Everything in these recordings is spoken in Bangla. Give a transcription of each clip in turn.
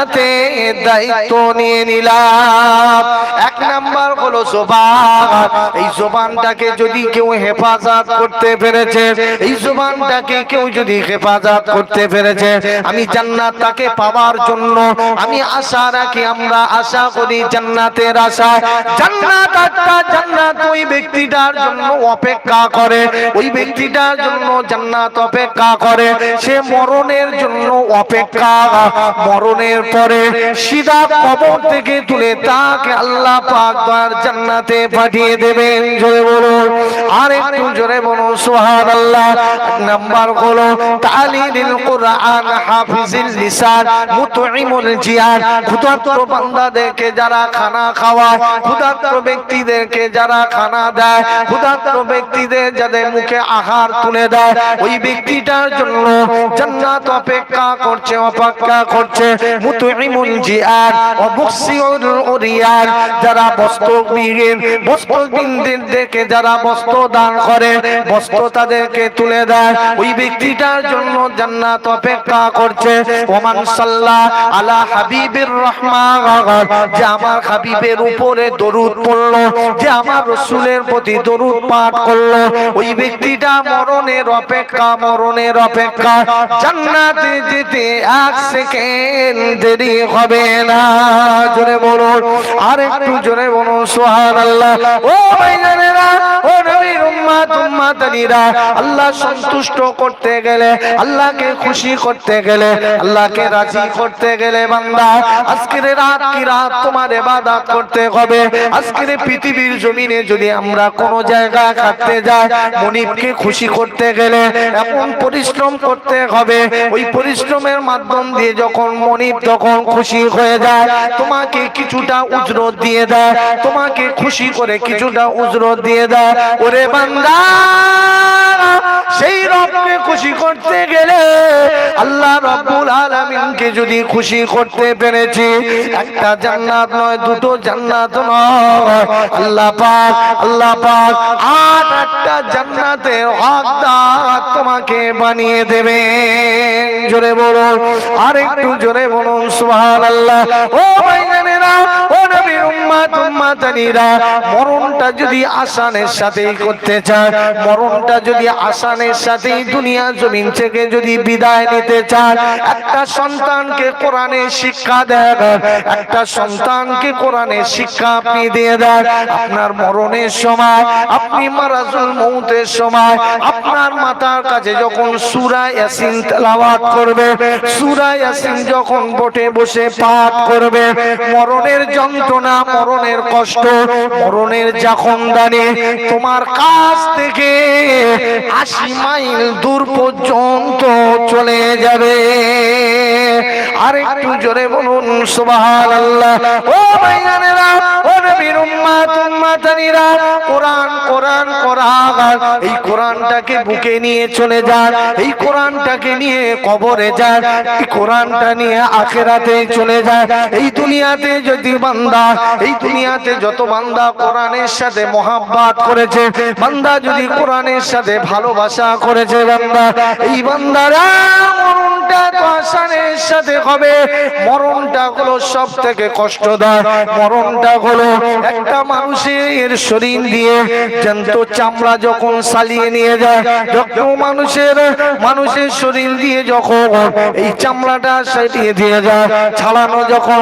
জান্নাতে দায়িত্ব নিয়ে নিলাম। এক নাম্বার হলো জবান। এই জবানটাকে যদি কেউ হেফাজত করতে পেরেছে, এই জবানটাকে কেউ যদি হেফাজত করতে পেরেছে, আমি জান্নাত তাকে পাওয়ার জন্য আমি আশা রাখি, আমরা আশা করি জান্নাতের আশা জান্নাত একটা জান্নাত, ওই ব্যক্তিটার জন্য অপেক্ষা করে, ওই ব্যক্তিটার জন্য জান্নাত অপেক্ষা করে। সে মরণের জন্য অপেক্ষা, মরণের পরে সিধা কবর থেকে তুলে তাকে আল্লাহ পাক তার জান্নাতে পাঠিয়ে দেবেন। জোরে বলুন, আর একটু জোরে বলুন, সুবহানাল্লাহ। নাম্বার হলো কোরআন লিসান জিয়ান। ক্ষুধার্ত বান্দাদেরকে যারা খানা খাওয়ায়, ক্ষুধার্ত ব্যক্তিদেরকে যারা খানা দেয়, ক্ষুধার্ত ব্যক্তিদের যাদের মুখে আহার তুলে দেয়, ওই ব্যক্তিটার জন্য জান্নাত অপেক্ষা করছে অপেক্ষা করছে। মুতঈমুল জিয়ান ও মুকসিউল উরিয়ান যারা বস্ত্রবিহীন বস্ত্রবিহীনদেরকে যারা বস্ত্র দান করে, বস্ত্র তাদেরকে তুলে দেয়। ওই ব্যক্তিটার জন্য জান্নাত অপেক্ষা করছে। ওমান সাল্লাহ আলা হাবিবির রহমান, যে আমার হাবিবের উপরে দরুদ পড়ল, যে আমার রসুলের প্রতি দরুদ পাঠ করল। ওই ব্যক্তিটা মরণের অপেক্ষা মরণের অপেক্ষা। জান্নাতে যেতে এক সেকেন্ড দেরি হবে না। জোরে বলো আর একটু জোরে বলো সোহান আল্লাহ ও ভাই ভাইজানেরা, ও নবীর উম্মাত উম্মাতানিরা আল্লাহ সন্তুষ্ট করতে গেলে, আল্লাহকে খুশি করতে গেলে, আল্লাহকে রাজি করতে গেলে বান্দা, আজকের রাত কি রাত? তোমার ইবাদত করতে হবে। আজকের পৃথিবীর জমিনে যদি আমরা কোন জায়গায় কাটতে যাই, মনিবকে খুশি করতে গেলে এমন পরিশ্রম করতে হবে। ওই পরিশ্রমের মাধ্যম দিয়ে যখন মনিব তখন খুশি হয়ে যায়, তোমাকে কিছুটা উজরত দিয়ে দেয়, তোমাকে খুশি করে কিছুটা উজরত দিয়ে দেয়। ওরে বান্দা! সেই রবকে খুশি করতে গেলে আল্লাহ যদি খুশি করতে পেরেছি, একটা জান্নাত নয়, দুটো জান্নাত নয়। আল্লাহ পাক আল্লাহ পাক জান্নাতের হকদার তোমাকে বানিয়ে দেবে। জোরে বলুন আর একটু জোরে বলুন, সুবহানাল্লাহ। ও ও উম্মাতানিরা মরণটা যদি আসানের সাথেই করতে চায়, মরণটা যদি আসানের সাথেই দুনিয়া জমিন থেকে যদি বিদায় নিতে চান একটা সন্তানকে কোরআনের শিক্ষা দেন একটা সন্তানকে কোরআনের শিক্ষা আপনি দিয়ে দেন, আপনার মরণের সময়, আপনি মারাজুল মৌতের সময়, আপনার মাথার কাছে যখন সূরা ইয়াসিন তেলাওয়াত করবে, সূরা ইয়াসিন যখন বটে বসে পাঠ করবে, মরণের যন্ত্রণা মরণের কষ্ট, মরণের দানে তোমার কাছ থেকে আশি মাইল দূর পর্যন্ত চলে যাবে। আর একটু জোরে বলুন আল্লাহ ও ভাইজানেরা ও নবীর কোরআন কোরআন কোরআন এই কোরআনটাকে বুকে নিয়ে চলে যান, এই কোরআনটাকে নিয়ে কবরে যান, এই কোরআনটা নিয়ে আখেরাতে চলে যায় এই দুনিয়াতে যদি বান্দা এই দুনিয়াতে যত বান্দা কোরআনের সাথে মহাব্বাত করেছে, বান্দা যদি কোরআনের সাথে ভালোবাসা করেছে, বান্দা, এই বান্দারা মরণটা হলো সব থেকে কষ্টদায় মরণটা হলো একটা মানুষের শরীর দিয়ে চামড়া যখন সালিয়ে নিয়ে যায় মানুষের শরীর দিয়ে এই চামড়াটা সাইটিয়ে দিয়ে যায়, ছাড়ানো যখন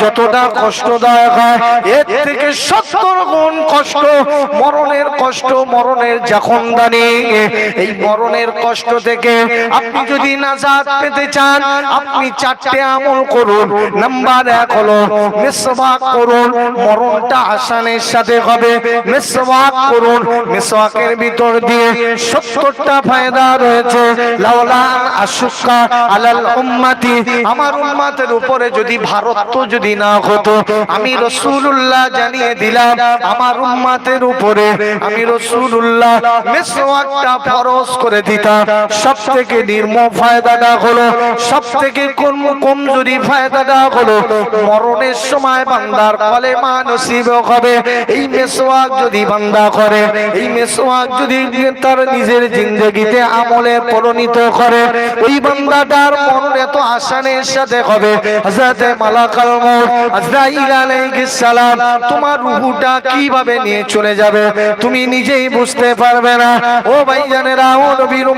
যতটা কষ্টদায়ক হয়, এর থেকে সত্তর গুণ কষ্ট মরণের কষ্ট, মরণের যখন দানি এই মরণের কষ্ট থেকে আপনি যদি নাজাত পেতে চান, আপনি চারটে আমল করুন, নাম্বার এক হলো করুন, মরণটা সাথে হবে করুন ভিতর দিয়ে ফায়দা রয়েছে। আশুকা আলাল আমার উপরে যদি ভারত যদি না হতো, আমি রসুল্লাহ জানিয়ে দিলাম, আমার উম্মাতের উপরে আমি রসুল্লাহ মেসওয়াকটা ফরজ করে দিতাম। সব থেকে নির্ম হলো সব থেকে কম কমজোরি ফায়দাটা হলো, মরণের সময় বান্দার নসিব হবে। এই মেসওয়াক যদি বান্দা করে, এই মেসওয়াক যদি তার নিজের জিন্দগিতে আমলে পরিণত করে, ওই বান্দাটার মরণ এত আসানের সাথে হবে। মালাকাল তোমার কীভাবে নিয়ে চলে যাবে? তুমি নিজেই বুঝতে পারবে না। ও ভাইজানেরা, ও নবীর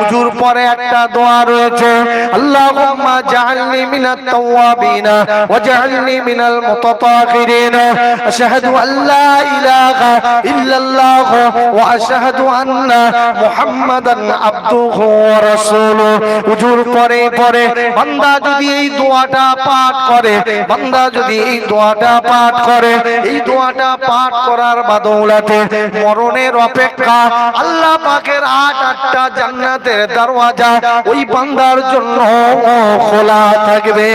উজুর একটা দোয়া রয়েছে। আল্লাহুম্মা জাআলনি মিনাত তাওয়াবিনা ওয়াজআলনি মিনাল মুতাতাহিরিন আশহাদু আল্লা ইলাহা ইল্লাল্লাহ ওয়া আশহাদু আন্না মুহাম্মাদান আবদুহু ওয়া রাসূলুহু। উজুর পরে পরে বান্দা যদি এই দোয়াটা পাঠ করে, বান্দা যদি এই দোয়াটা পাঠ করে, এই দোয়াটা পাঠ করার বাদৌলাতে মরণের অপেক্ষা আল্লাহ পাকের আট আটটা জান্নাতের দরওয়াজা ওই বান্দার জন্য খোলা থাকবে।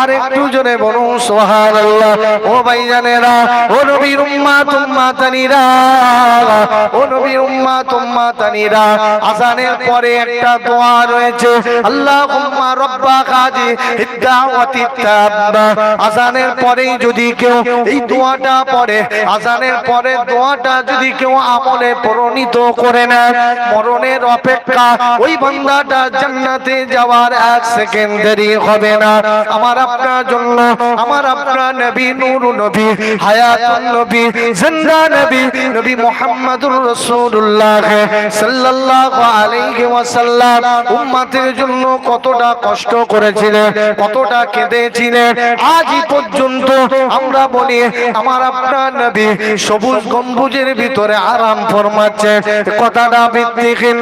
আর একটু জনে বলুন, সুবহানাল্লাহ। ও ভাইজানেরা, ও নবীর উম্মাত, উম্মাতানিরা, ও নবীর উম্মাত, উম্মাতানিরা, আজানের পরে একটা দোয়া রয়েছে। আল্লাহুম্মা রব্বা কাজি হিদাওয়াতি তাব্বা। আজানের পরেই যদি কেউ এই দোয়াটা পড়ে, আজানের পরে দোয়াটা যদি কেউ আমলে পরিণত করে না মরণের অপেক্ষা ওই বান্দাটা জান্নাতে যাওয়ার এক সেকেন্ড দেরি হবে না। আমার আপনার জন্য, আমার আপনার নবী, নূর নবী, হায়াতুন নবী, জিন্দা নবী নবী মুহাম্মদুর রাসূলুল্লাহ সাল্লাল্লাহু আলাইহি ওয়াসাল্লাম উম্মতের জন্য কতটা কষ্ট করেছিলেন কতটা কেঁদেছিলেন আজই পর্যন্ত আমরা বলি, আমার আপনার নবী সবুজ গম্বুজের ভিতরে আরাম ফরমাচ্ছে। কথাটা ভিত্তিহীন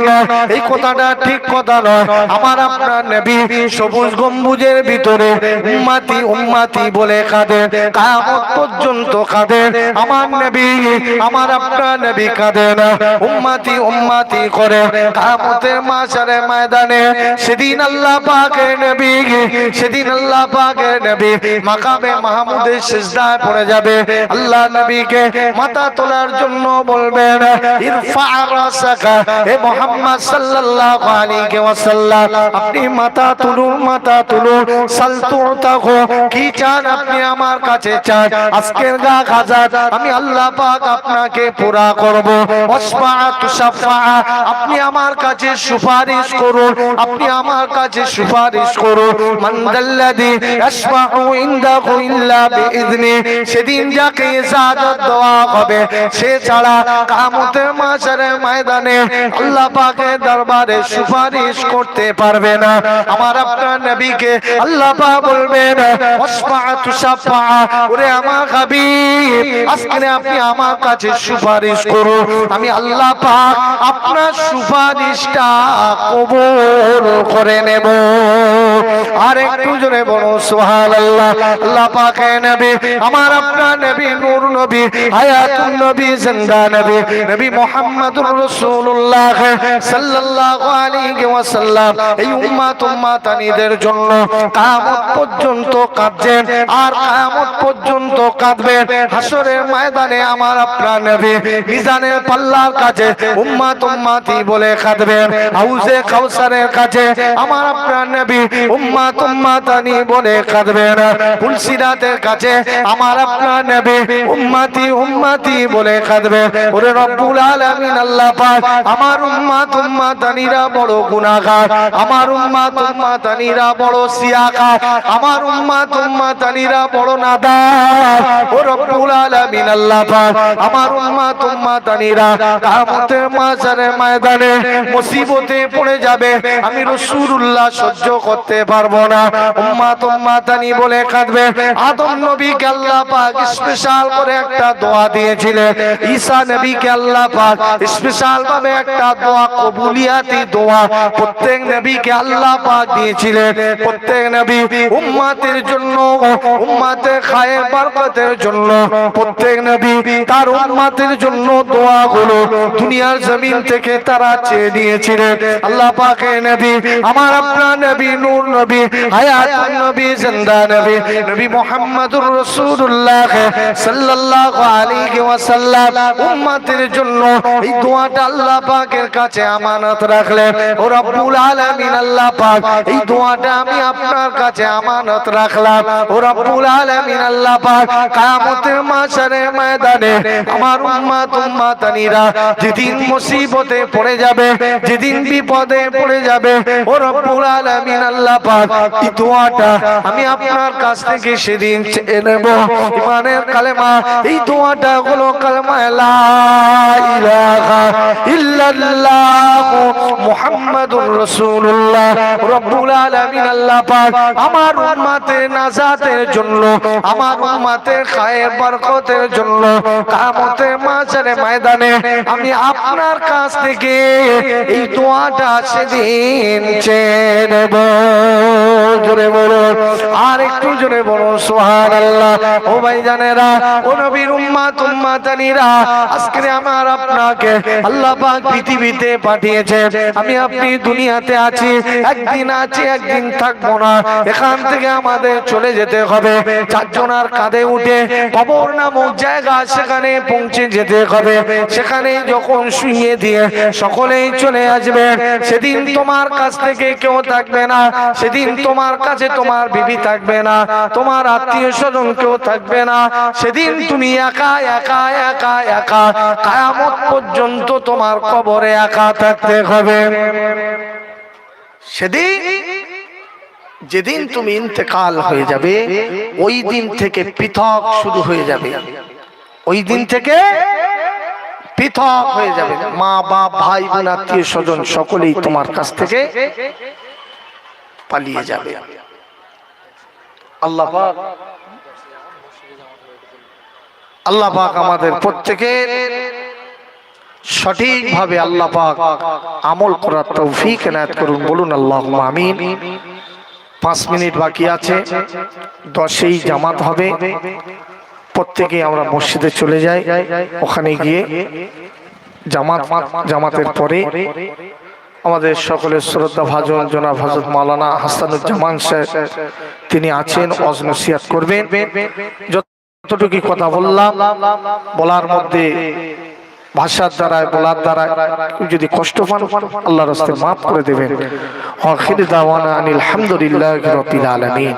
এই কথাটা ঠিক কথা নয়। আমার আপনার নবী সবুজ গম্বুজের ভিতরে উম্মাতি উম্মাতি বলে কাঁদে। কায়ামত পর্যন্ত কাঁদে। আমার নবী, আমার আপনার নবী কাঁদে না। উম্মাতি উম্মাতি করে কায়ামতের মাসারে ময়দানে সেদিন আল্লাহ পাকের নবী, সেদিন আল্লাহ পাকের নবী মাকামে মাহমুদের সিজদায় পড়ে যাবে। আল্লাহ নবীকে মাথা তোলার জন্য বলবেন, ইরফা রাসাকা, হে মুহাম্মদ সাল্লাল্লাহু আলাইহি ওয়াসাল্লাম। আপনি মাথা তুলুন মাথা তুলুন। সালতুতাহু কি চান আপনি আমার কাছে চান? আজকের গা আমি আল্লাহ পাক আপনাকে পুরা করব। আপনি আমার কাছে সুপারিশ করুন। আপনি আমার কাছে সুপারিশ করুন। ইনদাহু ইল্লা সেদিন যাকে ইজাজত দেওয়া হবে, সে ছাড়া কিয়ামতের মাশারে ময়দানে আল্লাহ পাকের দরবারে সুপারিশ করতে পারবে না। আমার আপনার নবীকে আল্লাহ পাক বলবেন ওরে আমার হাবিব, আজকে আপনি আমার কাছে সুপারিশ করুন। আমি আল্লাহ পাক আপনার সুপারিশটা কবুল করে নেব। আর একটু জোরে বলো সুবহানাল্লাহ, আল্লাহ পাকে নবী, আমার আপনার নবী নূর নবী, হায়াতুন নবী, জিন্দা নবী নবী মুহাম্মদুর রাসূলুল্লাহ সাল্লাল্লাহু আলাইহি ওয়াসাল্লাম, এই উম্মাত উম্মাতানিদের জন্য কিয়ামত পর্যন্ত কাঁদছেন আর কিয়ামত পর্যন্ত কাঁদবেন। হাসরের ময়দানে আমার আপনার নবী মিজানের পাল্লার কাছে উম্মাত উম্মাতি বলে কাঁদবেন। হাউজে কাউসারের কাছে আমার আপনার নবী উম্মাত উম্মাতানি বলে কাঁদবেন। পুলসিরাতের কাছে আমার আপনার নবী উম্মাতি উম্মাতি বলে কাঁদবেন। ওরে রব্বুল আলামিন, আল্লাহ পাক আমার উম্মাত উম্মাতানিরা বড় গুনাহগার। আমার উম্মাত উম্মাতানিরা বড় সিয়াকার আমার উম্মাত উম্মাতানিরা বড় নাদার। ও রব্বুল আলামিন আল্লাহ পাক, আমার উম্মাত উম্মাতানিরা কিয়ামতের মাঝারে ময়দানে মুসিবতে পড়ে যাবে। আমি রাসূলুল্লাহ সহ্য করতে পারব না। উম্মাত উম্মাতানি বলে কাঁদবে। আদম নবীকে আল্লাহ পাক স্পেশাল করে একটা দোয়া দিয়েছিলেন। ঈসা নবীকে আল্লাহ পাক স্পেশাল ভাবে একটা দোয়া কবুলিয়াতি দোয়া প্রত্যেক নবীকে আল্লাহ পাক দিয়েছিলেন। প্রত্যেক নবী উম্মাতের জন্য, উম্মাতের খায়ের বরকতের জন্য, প্রত্যেক নবী তার উম্মাতের জন্য দোয়াগুলো দুনিয়ার জমিন থেকে তারা চেয়ে নিয়েছিলেন। আল্লাহ পাকে নবী, আমার আপনার নবী, নূর নবী, হায়াত নবী, জিন্দা নবী নবী মুহাম্মদুর রাসূলুল্লাহ সাল্লাল্লাহু আলাইহি ওয়াসাল্লাম, উম্মতের জন্য এই দোয়াটা আল্লাহ পাকের কাছে আমানত রাখলেন ও রব্বুল আলামিন আল্লাহ পাক, এই দোয়াটা আমি আপনার কাছে আমানত রাখলাম। ও রব্বুল আলামিন আল্লাহ পাক, কিয়ামতের মাশারের ময়দানে আমার উম্মত উম্মাতানিরা যেদিন মুসিবতে পড়ে যাবে, যেদিন বিপদে পড়ে যাবে, ও রব্বুল আলামিন আল্লাহ পাক, এই দোয়াটা আমি আপনার কাছ থেকে সেদিন চেয়ে নেব। ইমানের কালেমা, এই দোয়াটা হলো কালেমা লা ইলাহা ইল্লাল্লাহ। মুহাম্মাদুর রাসূলুল্লাহ। রব্বুল আলামিন আল্লাহ পাক আমার উম্মতের নাজাতের জন্য, আমার উম্মতের খায়ের বরকতের জন্য কিয়ামতের মাঝারে ময়দানে আমি আপনার কাছ থেকে এই দোয়াটা সেদিন চেয়ে জোরে বলো, আর একটু জোরে বলো, সুবহানাল্লাহ। ও ভাই জানেরা ও নবীর উম্মাত, উম্মাতানিরা, আজকে আমার আপনাকে আল্লাহ পাক পৃথিবীতে পাঠিয়েছে। আমি আপনি দুনিয়াতে আছি, একদিন আছি, একদিন থাকব না। এখান থেকে আমাদের চলে যেতে হবে। চারজনার কাঁধে উঠে কবর নামক জায়গা সেখানে পৌঁছে যেতে হবে। সেখানে যখন শুইয়ে দিয়ে সকলেই চলে আসবে, সেদিন তোমার কাছ থেকে কেউ থাকবে না। সেদিন তোমার কাছে তোমার বিবি থাকবে না, তোমার আত্মীয় স্বজন কেউ থাকবে না। সেদিন তুমি একা একা একা একা, কায়ামত পর্যন্ত তোমার কবরে একা থাকতে হবে। সেদিন, যেদিন তুমি ইন্তেকাল হয়ে যাবে, ওই দিন থেকে পৃথক শুরু হয়ে যাবে। ওই দিন থেকে পৃথক হয়ে যাবে। মা, বাপ, ভাই, বোন, আত্মীয় স্বজন সকলেই তোমার কাছ থেকে পালিয়ে যাবে। আল্লাহ আল্লাহ আমাদের প্রত্যেকের সঠিকভাবে আল্লাহ পাক আমল করার তৌফিক এনায়েত করুন। বলুন আল্লাহ আমিন। পাঁচ মিনিট বাকি আছে, দশেই জামাত হবে। প্রত্যেকে আমরা মসজিদে চলে যাই। ওখানে গিয়ে জামাত, জামাতের পরে আমাদের সকলের শ্রদ্ধা ভাজন, জনাব হজরত মাওলানা হাসানুজ্জামান সাহেব তিনি আছেন অজনসিয়াত করবেন। যতটুকু কথা বললাম, বলার মধ্যে ভাষার দ্বারায়, বলার দ্বারা যদি কষ্ট পান আল্লাহ রাস্তায় মাফ করে দেবেন। আখির দাওয়ানা আনিল হামদুলিল্লাহি রাব্বিল আলামিন।